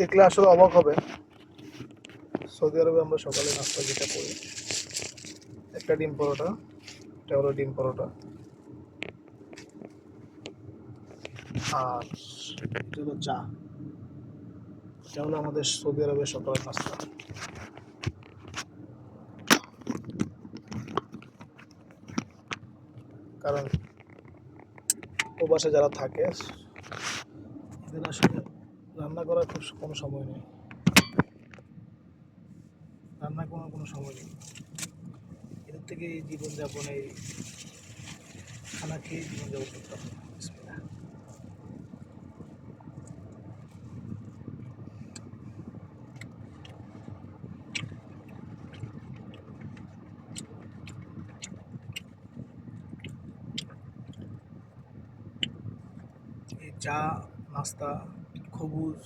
দেখলে আসলে অবাক হবে। সৌদি আরবে আমরা সকালে নাস্তা যেটা করি, একটা ডিম পরোটা, এটা হলো ডিম পরোটা। আর এটা হলো চা। এটা হলো আমাদের সৌদি আরবের সকালের নাস্তা। কারণ প্রবাসে যারা থাকে আসলে রান্না করার খুব কোনো সময় নেই। রান্না করার কোনো সময় নেই। এদের থেকে জীবনযাপন খানা খেয়ে জীবনযাপন করতে হবে এই চা, নাস্তা খবুজ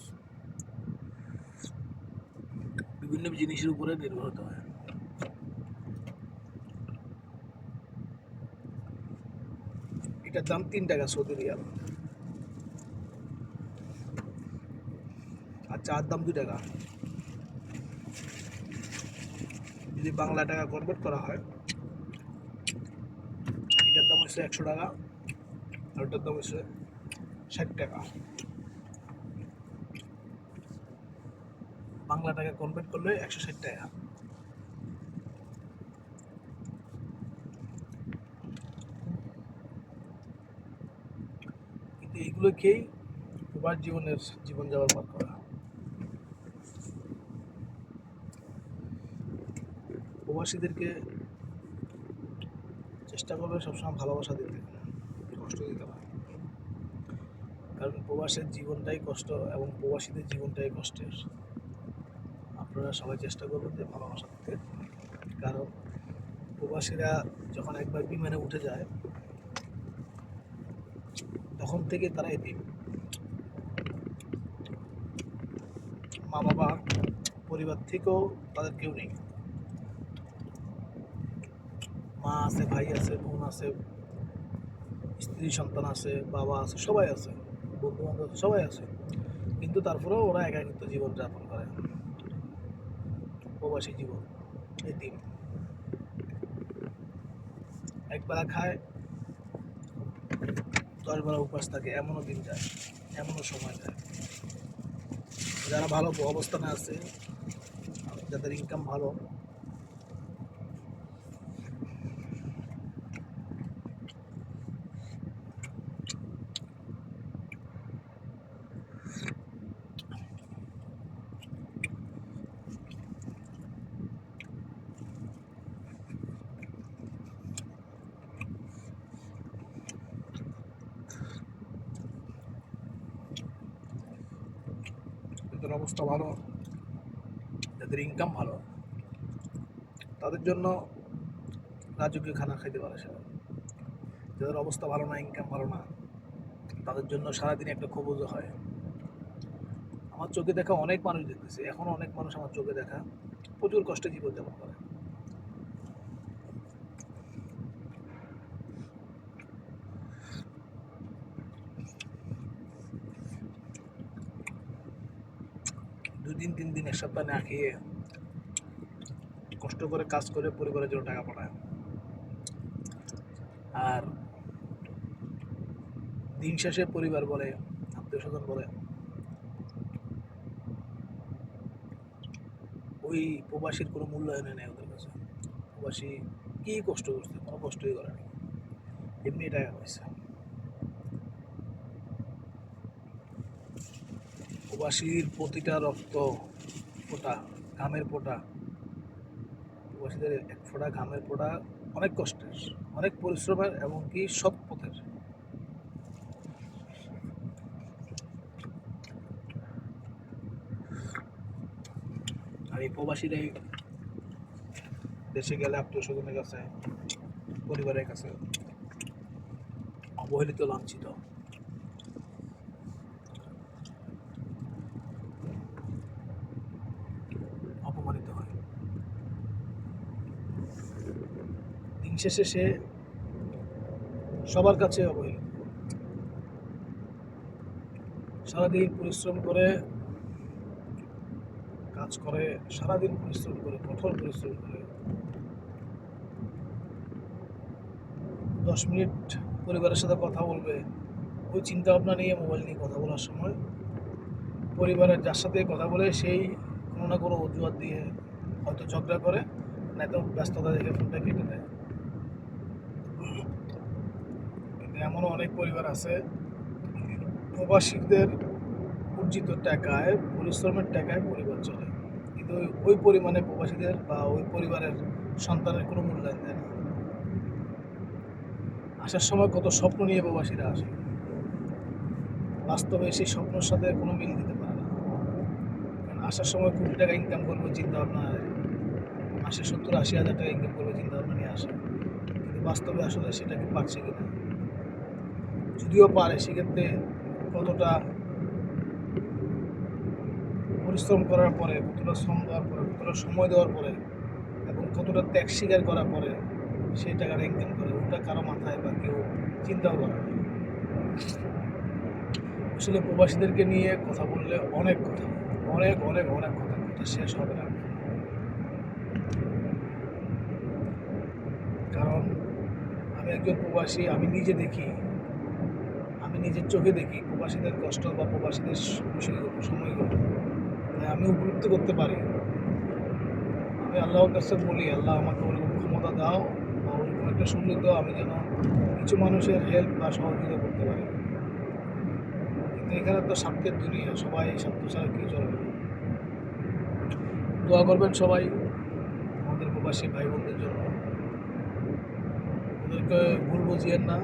বিভিন্ন জিনিসের উপরে নির্ভর হতে হয়। এটার দাম তিন টাকা সৌদি রিয়াল। আর চার দাম দু টাকা। যদি বাংলা টাকা কনভার্ট করা হয়, এটার দাম হচ্ছে একশো টাকা, আর ওটার দাম হচ্ছে ষাট টাকা। বাংলা টাকা কনভার্ট করলে একশো ষাট টাকা। কিন্তু এইগুলো খেয়েই প্রবাস জীবনের জীবন যাপন পার করা। প্রবাসীদেরকে চেষ্টা করবে সবসময় ভালোবাসা দিতে কষ্ট দিতে না কারণ প্রবাসের জীবনটাই কষ্ট এবং প্রবাসীদের জীবনটাই কষ্টের। আপনারা সবাই চেষ্টা করবেন যে ভালোবাসা দিতে। কারণ প্রবাসীরা যখন একবার বিমানে উঠে যায়, তখন থেকে তারা এতিম। মা বাবা পরিবার থেকেও তাদের কেউ নেই। মা আছে, ভাই আছে, বোন আছে, স্ত্রী, সন্তান আছে, বাবা আছে, সবাই আছে বন্ধু বান্ধব সবাই আছে। কিন্তু তারপরেও ওরা একাকিত্ব জীবন যাপন প্রবাসী জীবন দিন একবেলা খায় দশ বেলা উপাস থাকে, এমনও দিন যায়, এমনও সময় যায়। যারা ভালো অবস্থানে আছে, যাদের ইনকাম ভালো যাদের অবস্থা ভালো। যাদের ইনকাম ভালো। তাদের জন্য রাজকীয় খানা খাইতে পারে সে। যাদের অবস্থা ভালো না ইনকাম ভালো না, তাদের জন্য সারাদিন একটা খবর হয়। আমার চোখে দেখা অনেক মানুষ দেখতেছে। এখনও অনেক মানুষ আমার চোখে দেখা। প্রচুর কষ্টে জীবনযাপন করে। দুই দিন তিন দিন এক সপ্তাহ না খেয়ে কষ্ট করে কাজ করে পরিবারের জন্য টাকা পাঠায়। আর দিন শেষে পরিবার বলে, আত্মীয় স্বজন বলে, ওই প্রবাসীর কোনো মূল্যায়নে নেই ওদের কাছে। প্রবাসী কি কষ্ট করছে? কোনো কষ্টই করে না। এমনি টাকা পয়সা। প্রবাসীর প্রতিটা রক্ত ফোঁটা, ঘামের ফোঁটা, প্রবাসীদের এক ফোঁটা ঘামের ফোঁটা অনেক কষ্টের, অনেক পরিশ্রমের এবং কি সৎ পথের আর এই প্রবাসীরাই দেশে গেলে আত্মীয় স্বজনের কাছে, পরিবারের কাছে অবহেলিত লাঞ্ছিত অপমানিত হয় দিন শেষে সে সবার কাছে অবহেলিত সারাদিন পরিশ্রম করে কাজ করে, সারাদিন পরিশ্রম করে, কঠোর পরিশ্রম করে। দশ মিনিট পরিবারের সাথে কথা বলবে, ওই চিন্তা ভাবনা নিয়ে মোবাইল নিয়ে কথা বলার সময়। পরিবারের যার সাথে কথা বলে, সেই কোনো না কোনো অজুহাত দিয়ে হয়তো ঝগড়া করে নয়তো ব্যস্ততা দেখে ফোনটা কেটে দেয় কিন্তু এমনও অনেক পরিবার আছে। প্রবাসীদের অর্জিত টাকায়, পরিশ্রমের টাকায় পরিবার চলে। কিন্তু ওই পরিমাণে প্রবাসীদের বা ওই পরিবারের সন্তানের কোনো মূল্যায়ন দেয় না। আসার সময় কত স্বপ্ন নিয়ে প্রবাসীরা আসে। বাস্তবে সেই স্বপ্নের সাথে কোনো মিল দিতে পারে না। কারণ আসার সময় কোটি টাকা ইনকাম করব চিন্তা ভাবনা মাসে সত্তর আশি হাজার টাকা ইনকাম করবে চিন্তা ভাবনা নিয়ে আসে। কিন্তু বাস্তবে আসলে সেটা কি পারছে কিনা? যদিও পারে, সেক্ষেত্রে কতটা পরিশ্রম করার পরে, কতটা শ্রম দেওয়ার পরে, কতটা সময় দেওয়ার পরে এবং কতটা ত্যাগ স্বীকার করার পরে সেই টাকাটা ইনকাম করে, ওটা কারও মাথায় বা কেউ চিন্তাও করে। আসলে প্রবাসীদেরকে নিয়ে কথা বললে অনেক কথা, অনেক অনেক অনেক কথা কথা শেষ হবে না কারণ আমি একজন প্রবাসী, আমি নিজে দেখি নিজের চোখে দেখি প্রবাসীদের কষ্ট বা প্রবাসীদের বিষয়গুলো সময়গুলো। তাই আমি উপলব্ধি করতে পারি। আমি আল্লাহর কাছে বলি, আল্লাহ আমাকে ওরকম ক্ষমতা দাও বা ওরকম একটা সুযোগ দাও, আমি যেন কিছু মানুষের হেল্প বা সহযোগিতা করতে পারি। কিন্তু এখানে তো স্বার্থের দুনিয়া, সবাই স্বার্থ ছাড়া কেউ চলে দোয়া করবেন সবাই আমাদের প্রবাসী ভাই বোনদের জন্য। ওদেরকে ভুল বুঝিয়েন না।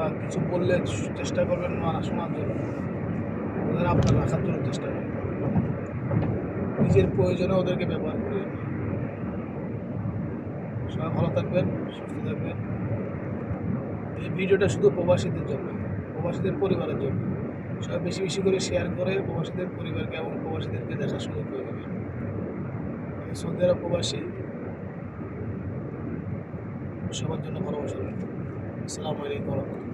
ওরা কিছু বললে চেষ্টা করবেন মানা শোনার জন্য ওদের আপনার রাখার জন্য চেষ্টা করবেন। নিজের প্রয়োজনে ওদেরকে ব্যবহার করেন না। সবাই ভালো থাকবেন, সুস্থ থাকবেন। এই ভিডিওটা শুধু প্রবাসীদের জন্য, প্রবাসীদের পরিবারের জন্য। সবাই বেশি বেশি করে শেয়ার করে প্রবাসীদের পরিবারকে এবং প্রবাসীদেরকে দেখার সুযোগ করে দেবেন। সৌদি আরব প্রবাসী। সবার জন্য ভালোবাসা। আসসালামু আলাইকুম